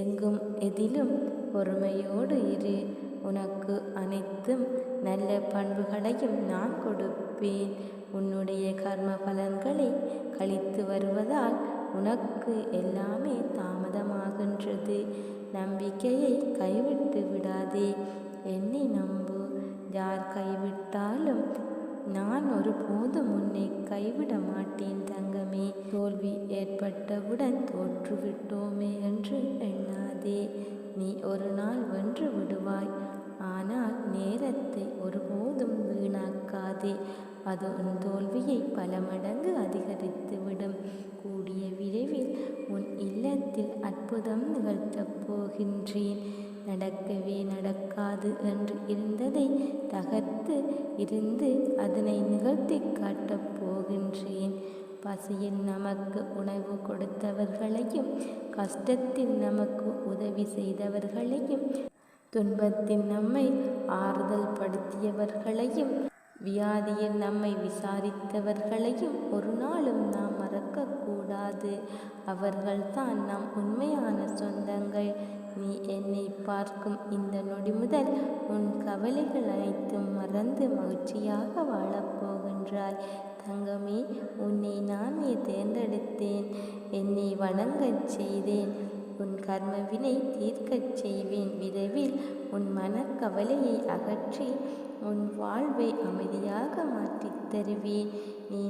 எங்கும் எதிலும் பொறுமையோடு இரு. உனக்கு அனைத்தும் நல்ல பண்புகளையும் நான் கொடுப்பேன். உன்னுடைய கர்ம பலன்களை கழித்து வருவதால் உனக்கு எல்லாமே தாமதமாகின்றது. நம்பிக்கையை கைவிட்டு விடாதே. என்னை நம்பு. யார் கைவிட்டாலும் நான் ஒருபோதும் உன்னை கைவிட மாட்டேன் தங்கமே. தோல்வி ஏற்பட்டவுடன் தோற்றுவிட்டோமே என்று எண்ணாதே. நீ ஒரு நாள் வென்று விடுவாய். ஆனால் நேரத்தை ஒருபோதும் வீணாக்காதே. அது உன் தோல்வியை பல மடங்கு அதிகரித்துவிடும் கூடிய விரைவில் உன் இல்லத்தில் அற்புதம் நிகழ்த்தப் போகின்றேன். நடக்கவே நடக்காது என்று இருந்ததை தகர்த்து இருந்து அதனை நிகழ்த்தி காட்டப் போகின்றேன். பசியில் நமக்கு உணவு கொடுத்தவர்களையும் கஷ்டத்தில் நமக்கு உதவி செய்தவர்களையும் துன்பத்தில் நம்மை ஆறுதல் படுத்தியவர்களையும் வியாதியில் நம்மை விசாரித்தவர்களையும் ஒரு நாளும் நாம் மறக்கக்கூடாது அவர்கள்தான் நம் உண்மையான சொந்தங்கள். நீ என்னை பார்க்கும் இந்த நொடி முதல் உன் கவலைகள் அனைத்தும் மறந்து மகிழ்ச்சியாக வாழப்போகின்றாய் தங்கமே உன்னை நானே தேர்ந்தெடுத்தேன். என்னை வணங்கச் செய்தேன். உன் கர்மவினை தீர்க்கச் செய்வேன். விரைவில் உன் மனக்கவலையை அகற்றி உன் வாழ்வை அமைதியாக மாற்றித் தருவேன். நீ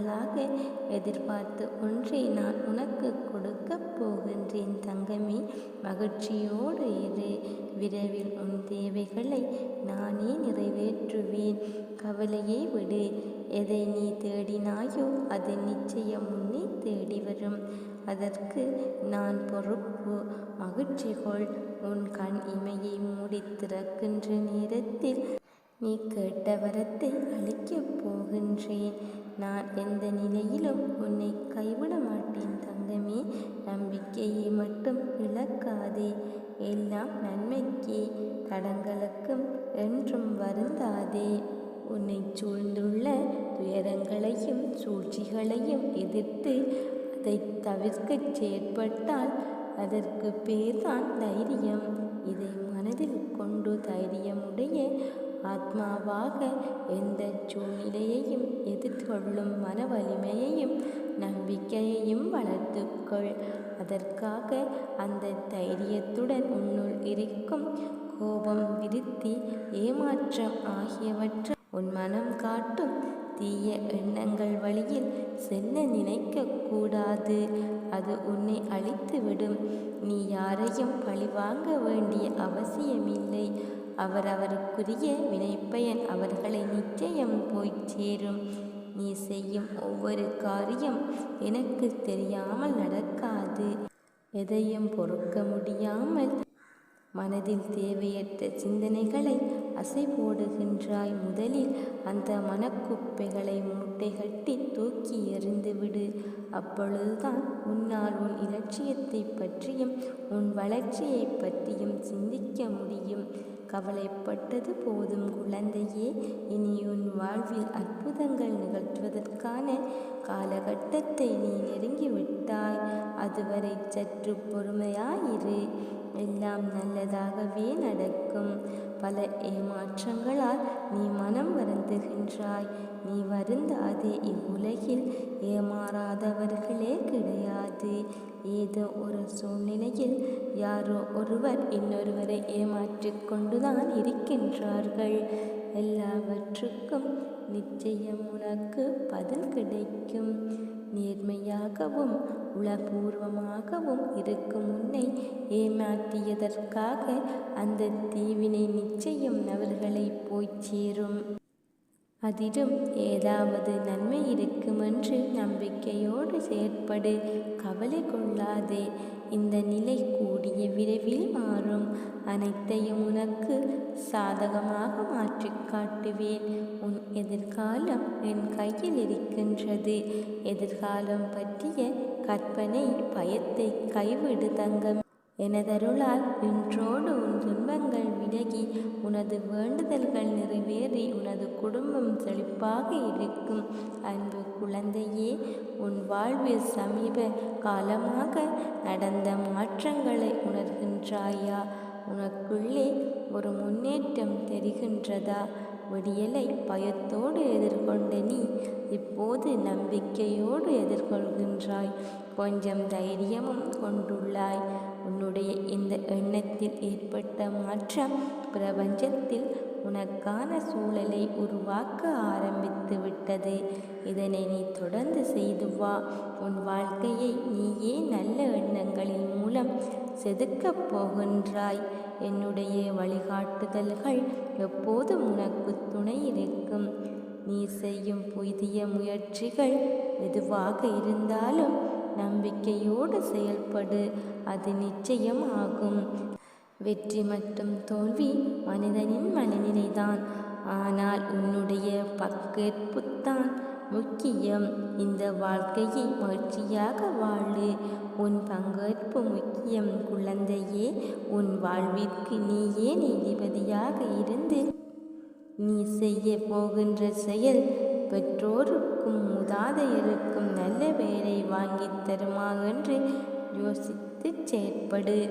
நீண்ட எதிர்பார்த்து ஒன்றை நான் உனக்கு கொடுக்கப் போகின்றேன் தங்கமே. மகிழ்ச்சியோடு இரு. விரைவில் உன் தேவைகளை நானே நிறைவேற்றுவேன். கவலையை விடு. எதை நீ தேடினாயோ அது நிச்சயம் உன்னை தேடி வரும். அதற்கு நான் பொறுப்பு. மகிழ்ச்சி கொள் உன் கண் இமையை மூடி திறக்கின்ற நேரத்தில் நீ கேட்ட வரத்தை அளிக்கப் போகின்றேன். நான் எந்த நிலையிலும் உன்னை கைவிட மாட்டேன் தங்கமே. நம்பிக்கையை மட்டும் இழக்காதே. எல்லாம் நன்மைக்கே. தடங்களுக்கும் என்றும் வருந்தாதே. உன்னை சூழ்ந்துள்ள துயரங்களையும் சூழ்ச்சிகளையும் எதிர்த்து அதை தவிர்க்கச் செயற்பட்டால் அதற்கு பேர்தான் தைரியம். இதை மனதில் கொண்டு தைரியமுடைய ஆத்மாவாக எந்த சூழ்நிலையையும் எதிர்கொள்ளும் மன வலிமையையும் நம்பிக்கையையும் வளர்த்துக்கொள். அதற்காக அந்த தைரியத்துடன் உன்னுள் இருக்கும் கோபம் விருத்தி ஏமாற்றம் ஆகியவற்றை உன் மனம் காட்டும் தீய எண்ணங்கள் வழியில் செல்ல நினைக்க கூடாது. அது உன்னை அழித்துவிடும். நீ யாரையும் பழிவாங்க வேண்டிய அவசியமில்லை. அவரவருக்குரிய வினைப்பயன் அவர்களை நிச்சயம் போய் சேரும். நீ செய்யும் ஒவ்வொரு காரியம் எனக்கு தெரியாமல் நடக்காது. எதையும் பொறுக்க முடியாமல் மனதில் தேவையற்ற சிந்தனைகளை அசை போடுகின்றாய் முதலில் அந்த மனக்குப்பைகளை மூட்டை கட்டி தூக்கி எறிந்துவிடு அப்பொழுதுதான் உன்னால் உன் இலட்சியத்தை பற்றியும் உன் வளர்ச்சியை பற்றியும் சிந்திக்க முடியும். கவலைப்பட்டது போதும் குழந்தையே. இனி உன் வாழ்வில் அற்புதங்கள் நிகழ்த்துவதற்கான காலகட்டத்தை நீ நெருங்கிவிட்டாய். அதுவரை சற்று பொறுமையாயிரு. எல்லாம் நல்லதாகவே நடக்கும். பல ஏமாற்றங்களால் நீ மனம் வருந்துகின்றாய். நீ வருந்தாதே இவ்வுலகில். ஏமாறாதவர்களே கிடையாது. ஏதோ ஒரு சூழ்நிலையில் யாரோ ஒருவர் இன்னொருவரை ஏமாற்றிக் கொண்டுதான் இருக்கின்றார்கள். எல்லாவற்றுக்கும் நிச்சயம் உனக்கு பதில் கிடைக்கும். நேர்மையாகவும் உளபூர்வமாகவும் இருக்கும் உன்னை ஏமாற்றியதற்காக அந்த தீவினை நிச்சயம் அவர்களை போய் சேரும். அதிலும் ஏதாவது நன்மை இருக்குமென்று நம்பிக்கையோடு செயற்படு. கவலை கொள்ளாதே. இந்த நிலை கூடிய விரைவில் மாறும். அனைத்தையும் உனக்கு சாதகமாக மாற்றி காட்டுவேன். உன் எதிர்காலம் என் கையில் இருக்கின்றது. எதிர்காலம் பற்றிய கற்பனை பயத்தை கைவிடு தங்கம். எனதருளால் இன்றோடு உன் துன்பங்கள் விலகி உனது வேண்டுதல்கள் நிறைவேறி உனது குடும்பம் செழிப்பாக இருக்கும். அன்பு குழந்தையே உன் வாழ்வில் சமீப காலமாக நடந்த மாற்றங்களை உணர்கின்றாயா? உனக்குள்ளே ஒரு முன்னேற்றம் தெரிகின்றதா? விடியலை பயத்தோடு எதிர்கொண்ட நீ இப்போது நம்பிக்கையோடு எதிர்கொள்கின்றாய். கொஞ்சம் தைரியமும் கொண்டுள்ளாய். உன்னுடைய இந்த எண்ணத்தில் ஏற்பட்ட மாற்றம் பிரபஞ்சத்தில் உனக்கான சூழலை உருவாக்க ஆரம்பித்து விட்டது. இதனை நீ தொடர்ந்து செய்து வா. உன் வாழ்க்கையை நீயே நல்ல எண்ணங்களின் மூலம் செதுக்கப் போகின்றாய். என்னுடைய வழிகாட்டுதல்கள் எப்போதும் உனக்கு துணை இருக்கும். நீ செய்யும் புதிய முயற்சிகள் எதுவாக இருந்தாலும் நம்பிக்கையோடு செயல்படு. அது நிச்சயம் ஆகும். வெற்றி மற்றும் தோல்வி மனிதனின் மனநிலைதான். ஆனால் உன்னுடைய பங்கேற்புத்தான் முக்கியம். இந்த வாழ்க்கையை மகிழ்ச்சியாக வாழு. உன் பங்கேற்பு முக்கியம். குழந்தையே உன் வாழ்விற்கு நீயே நீதிபதியாக இருந்து. நீ செய்ய போகின்ற செயல் பெற்றோருக்கும் மூதாதையருக்கும் நல்ல வேலை வாங்கித் தருமா என்று யோசித்துச் செயற்படு.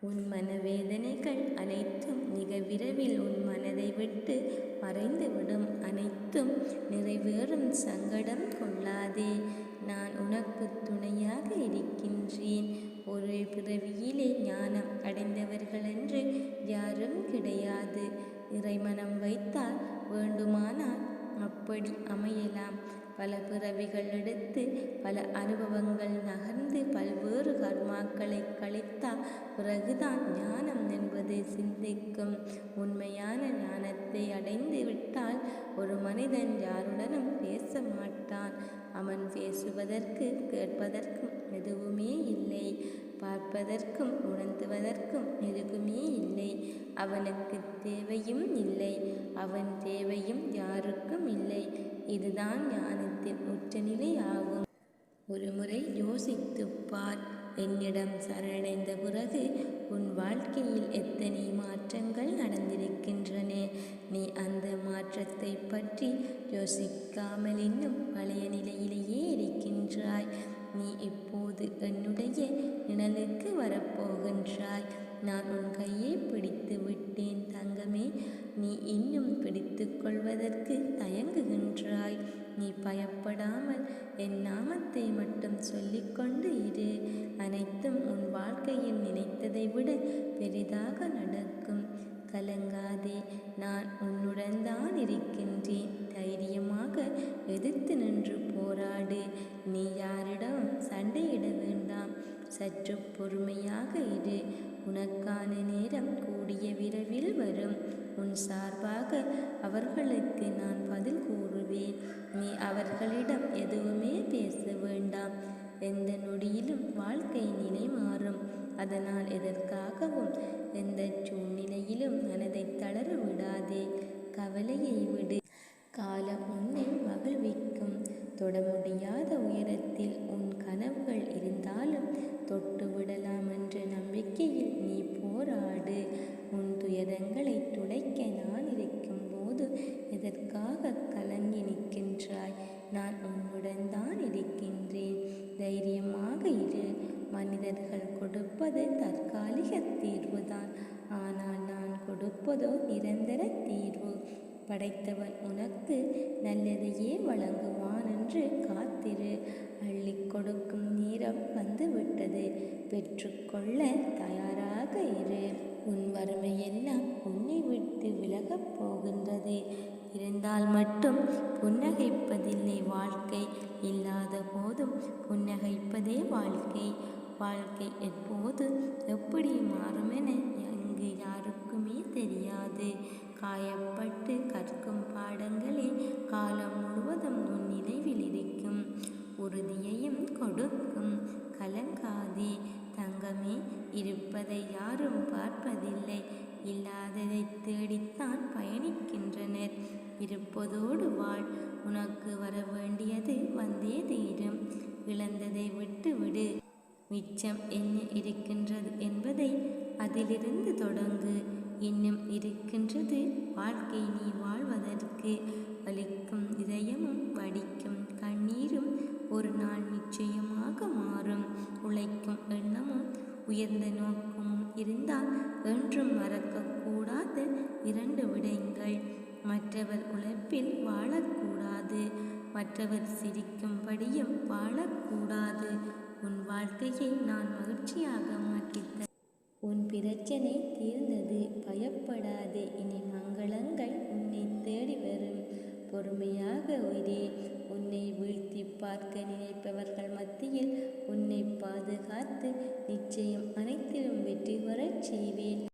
உன் மனவேதனைகள் அனைத்தும் மிக விரைவில் உன் மனதை விட்டு மறைந்துவிடும். அனைத்தும் நிறைவேறும். சங்கடம் கொள்ளாதே. நான் உனக்கு துணையாக இருக்கின்றேன். ஒரு பிறவியிலே ஞானம் அடைந்தவர்களென்று யாரும் கிடையாது. இறைமனம் வைத்தால் வேண்டுமானால் அப்படி அமையலாம். பல பிறவிகள் எடுத்து பல அனுபவங்கள் நகர்ந்து பல்வேறு கர்மாக்களை கழித்தால் பிறகுதான் ஞானம் என்பது சிந்திக்கும். உண்மையான ஞானத்தை அடைந்து விட்டால் ஒரு மனிதன் யாருடனும் பேச மாட்டான். அவன் பேசுவதற்கு கேட்பதற்கும் எதுவுமே இல்லை. பார்ப்பதற்கும் உணர்த்துவதற்கும் எதுவுமே இல்லை. அவனுக்கு தேவையும் இல்லை. அவன் தேவையும் யாருக்கும் இல்லை. இதுதான் ஞானத்தின் உச்சநிலை ஆகும். ஒருமுறை யோசித்துப் பார். என்னிடம் சரணடைந்த பிறகு வாழ்க்கையில் எத்தனை மாற்றங்கள் நடந்திருக்கின்றன? நீ அந்த மாற்றத்தை பற்றி யோசிக்காமல் இன்னும் பழைய நிலையிலேயே இருக்கின்றாய். நீ இப்போது என்னுடைய நிழலுக்கு வரப்போகின்றாய். நான் உன் கையை பிடித்து விட்டேன் தங்கமே. நீ இன்னும் பிடித்து கொள்வதற்கு தயங்குகின்றாய். நீ பயப்படாமல் என் நாமத்தை மட்டும் சொல்லிக்கொண்டு இரு. அனைத்தும் உன் வாழ்க்கையில் நினைத்ததை விட பெரிதாக நடக்கும். கலங்காதே நான் உன்னுடன் தான் இருக்கின்றேன். தைரியமாக எதிர்த்து நின்று போ. சற்று பொறுமையாக இரு. உனக்கான நேரம் கூடிய விரைவில் வரும். உன் சார்பாக அவர்களுக்கு நான் பதில் கூறுவேன். நீ அவர்களிடம் எதுவுமே பேச வேண்டாம். எந்த நொடியிலும் வாழ்க்கை நிலை மாறும். அதனால் எதற்காகவும் எந்த சூழ்நிலையிலும் மனதை தளர விடாதே. கவலையை விடு. காலம் உன்னை மகிழ்விக்கும். தொட முடியாத உயரத்தில் உன் கனவுகள் இருந்தாலும் தொட்டு விடலாம் என்ற நம்பிக்கையில் நீ போராடு. உன் துயரங்களை துடைக்க நான் இருக்கும்போது எதற்காக கலங்கி நிற்கின்றாய்? நான் உன்னுடன் தான் இருக்கின்றேன். தைரியமாக இரு. மனிதர்கள் கொடுப்பது தற்காலிக தீர்வுதான். ஆனால் நான் கொடுப்பதோ நிரந்தர தீர்வு. படைத்தவன் உனக்கு நல்லதையே வழங்குவான் என்று காத்திரு. கொடுக்கும் நேரம் வந்துவிட்டது. பெற்றுக்கொள்ள தயாராக இரு. உன் வறுமையெல்லாம் உன்னை விட்டு விலகப் போகின்றது. இருந்தால் மட்டும் புன்னகைப்பதில்லை வாழ்க்கை. இல்லாத போதும் புன்னகைப்பதே வாழ்க்கை. வாழ்க்கை எப்போது எப்படி மாறுமென அங்கு யாருக்குமே தெரியாது. காயப்பட்டு கற்கும் பாடங்களே காலம் முழுவதும் உன் நினைவில் இருக்கும். உறுதியையும் கொடுக்கும். கலங்காதே தங்கமே இருப்பதை யாரும் பார்ப்பதில்லை. இல்லாததை தேடித்தான் பயணிக்கின்றனர். இருப்பதோடு வாழ். உனக்கு வர வேண்டியது வந்தே தீரும். இழந்ததை விட்டுவிடு மிச்சம் என்ன இருக்கின்றது என்பதை அதிலிருந்து தொடங்கு. இன்னும் இருக்கின்றது வாழ்க்கை நீ வாழ்வதற்கு. வலிக்கும் இதயமும் மற்றவர் சிரிக்கும்படியும் வாழக்கூடாது. உன் வாழ்க்கையை நான் மகிழ்ச்சியாக மாற்றித்த உன் பிரச்சனை தீர்ந்தது. பயப்படாதே. இனி மங்களங்கள் உன்னை தேடி வரும். பொறுமையாக உயிரே. உன்னை வீழ்த்தி பார்க்க நினைப்பவர்கள் மத்தியில் உன்னை பாதுகாத்து நிச்சயம் அனைத்திலும் வெற்றி பெறச் செய்வேன்.